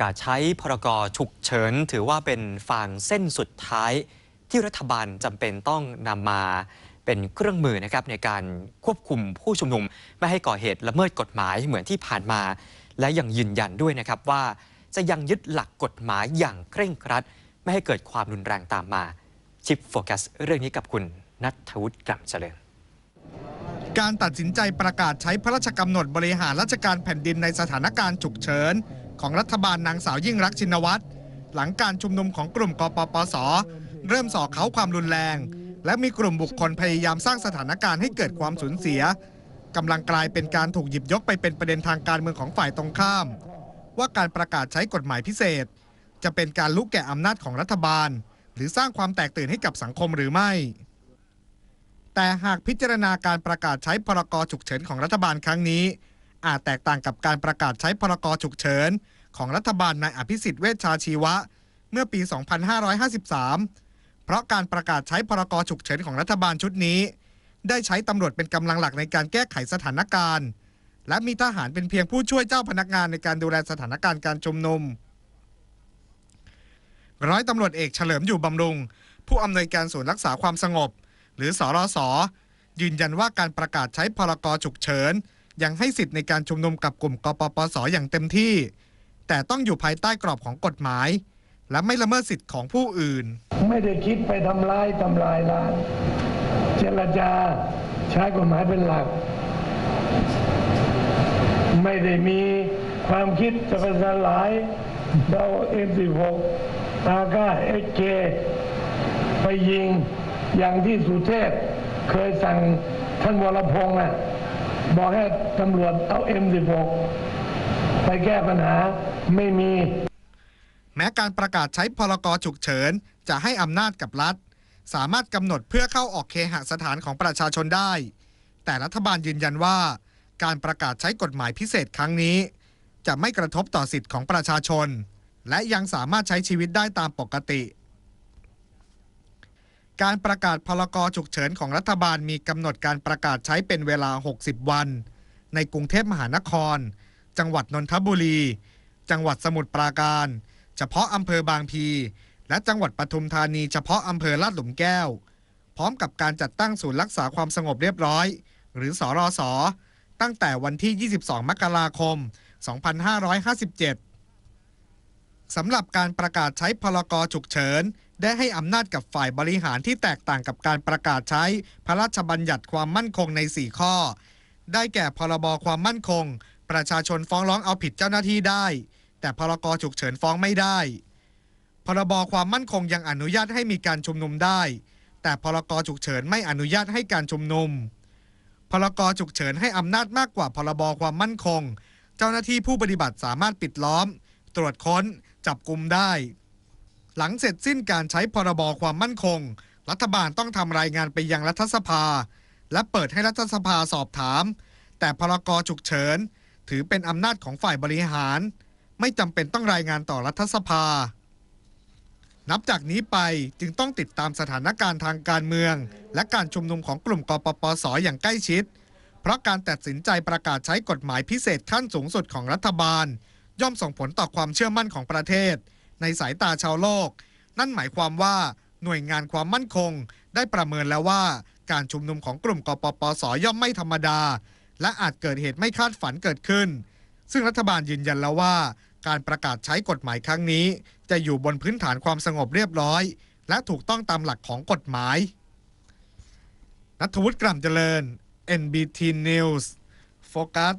การใช้พรกฉุกเฉิน ถือว่าเป็นฟางเส้นสุดท้าย ที่รัฐบาลจำเป็นต้องนำมาเป็นเครื่องมือนะครับในการควบคุมผู้ชุมนุม ไม่ให้ก่อเหตุละเมิดกฎหมายเหมือนที่ผ่านมา และยังยืนยันด้วยนะครับว่าจะยังยึดหลักกฎหมายอย่างเคร่งครัด ไม่ให้เกิดความรุนแรงตามมา ชิปโฟกัสเรื่องนี้กับคุณนัทวุฒิกล่ำเจริญการตัดสินใจประกาศใช้พระราชกำหนดบริหารราชการแผ่นดินในสถานการณ์ฉุกเฉิน ของรัฐบาลนางสาวยิ่งรักชินวัตรหลังการชุมนุมของกลุ่มกปปส เริ่มส่อเขาความรุนแรง และมีกลุ่มบุคคลพยายามสร้างสถานการณ์ให้เกิดความสูญเสียกำลังกลายเป็นการถูกหยิบยกไปเป็นประเด็นทางการเมืองของฝ่ายตรงข้าม ว่าการประกาศใช้กฎหมายพิเศษ จะเป็นการลุกแก่อำนาจของรัฐบาล หรือสร้างความแตกตื่นให้กับสังคมหรือไม่ แต่หากพิจารณาการประกาศใช้พรกฉุกเฉินของรัฐบาลครั้งนี้ อาจแตกต่างกับการประกาศใช้พรกฉุกเฉิน ของรัฐบาลนายอภิสิทธิ์เวชชาชีวะ เมื่อปี 2553 เพราะการประกาศใช้พรกฉุกเฉินของรัฐบาลชุดนี้ ได้ใช้ตำรวจเป็นกำลังหลักในการแก้ไขสถานการณ์ และมีทหารเป็นเพียงผู้ช่วยเจ้าพนักงานในการดูแลสถานการณ์การชุมนุมร้อยตำรวจเอกเฉลิมอยู่บำรุง ผู้อำนวยการศูนย์รักษาความสงบ หรือสอรสยืนยันว่าการประกาศใช้พรกฉุกเฉิน ยังให้สิทธิ์ในการชุมนุมกับกลุ่มกปปสอย่างเต็มที่ แต่ต้องอยู่ภายใต้กรอบของกฎหมาย และไม่ละเมิดสิทธิ์ของผู้อื่น ไม่ได้คิดไปทำร้ายทำลายล้างเจรจาใช้กฎหมายเป็นหลัก ไม่ได้มีความคิดจะไปสลายดาวเอ็มสิบหกตาก้าเอ็กเคไปยิงอย่างที่สุเทพเคยสั่งท่านวรพงษ์น่ะ บอกให้ตำรวจเอาเอ็มสิบหกไปแก้ปัญหาไม่มี แม้การประกาศใช้พรกฉุกเฉิน จะให้อำนาจกับรัฐ สามารถกำหนดเพื่อเข้าออกเคหสถานของประชาชนได้ แต่รัฐบาลยืนยันว่า การประกาศใช้กฎหมายพิเศษครั้งนี้ จะไม่กระทบต่อสิทธิ์ของประชาชน และยังสามารถใช้ชีวิตได้ตามปกติ การประกาศพรกฉุกเฉินของรัฐบาลมีกำหนดการประกาศใช้เป็นเวลา 60 วัน ในกรุงเทพมหานคร จังหวัดนนทบุรี จังหวัดสมุทรปราการ เฉพาะอำเภอบางพี และจังหวัดปทุมธานีเฉพาะอำเภอลาดหลุมแก้ว พร้อมกับการจัดตั้งศูนย์รักษาความสงบเรียบร้อย หรือสอรสตั้งแต่วันที่ 22 มกราคม 2557สำหรับการประกาศใช้พลกฉุกเฉิน ได้ให้อำนาจกับฝ่ายบริหารที่แตกต่างกับการประกาศใช้พระราชบัญญัติความมั่นคงใน 4 ข้อ ได้แก่พรบความมั่นคง ประชาชนฟ้องร้องเอาผิดเจ้าหน้าที่ได้ แต่พรกฉุกเฉินฟ้องไม่ได้ พรบความมั่นคงยังอนุญาตให้มีการชุมนุมได้ แต่พรกฉุกเฉินไม่อนุญาตให้การชุมนุม พรกฉุกเฉินให้อำนาจมากกว่าพรบความมั่นคง เจ้าหน้าที่ผู้ปฏิบัติสามารถปิดล้อม ตรวจค้น จับกลุ่มได้ หลังเสร็จสิ้นการใช้พรบความมั่นคง รัฐบาลต้องทำรายงานไปยังรัฐสภา และเปิดให้รัฐสภาสอบถาม แต่พรกฉุกเฉิน ถือเป็นอำนาจของฝ่ายบริหาร ไม่จำเป็นต้องรายงานต่อรัฐสภา นับจากนี้ไปจึงต้องติดตามสถานการณ์ทางการเมือง และการชุมนุมของกลุ่มกปปสอย่างใกล้ชิด เพราะการตัดสินใจประกาศใช้กฎหมายพิเศษขั้นสูงสุดของรัฐบาล ย่อมส่งผลต่อความเชื่อมั่นของประเทศ ในสายตาชาวโลก นั่นหมายความว่าหน่วยงานความมั่นคง ได้ประเมินแล้วว่า การชุมนุมของกลุ่มกปปสย่อมไม่ธรรมดา และอาจเกิดเหตุไม่คาดฝันเกิดขึ้น ซึ่งรัฐบาลยืนยันแล้วว่า การประกาศใช้กฎหมายครั้งนี้ จะอยู่บนพื้นฐานความสงบเรียบร้อย และถูกต้องตามหลักของกฎหมายนัทวุฒิกล่ำเจริญ NBT News โฟกัส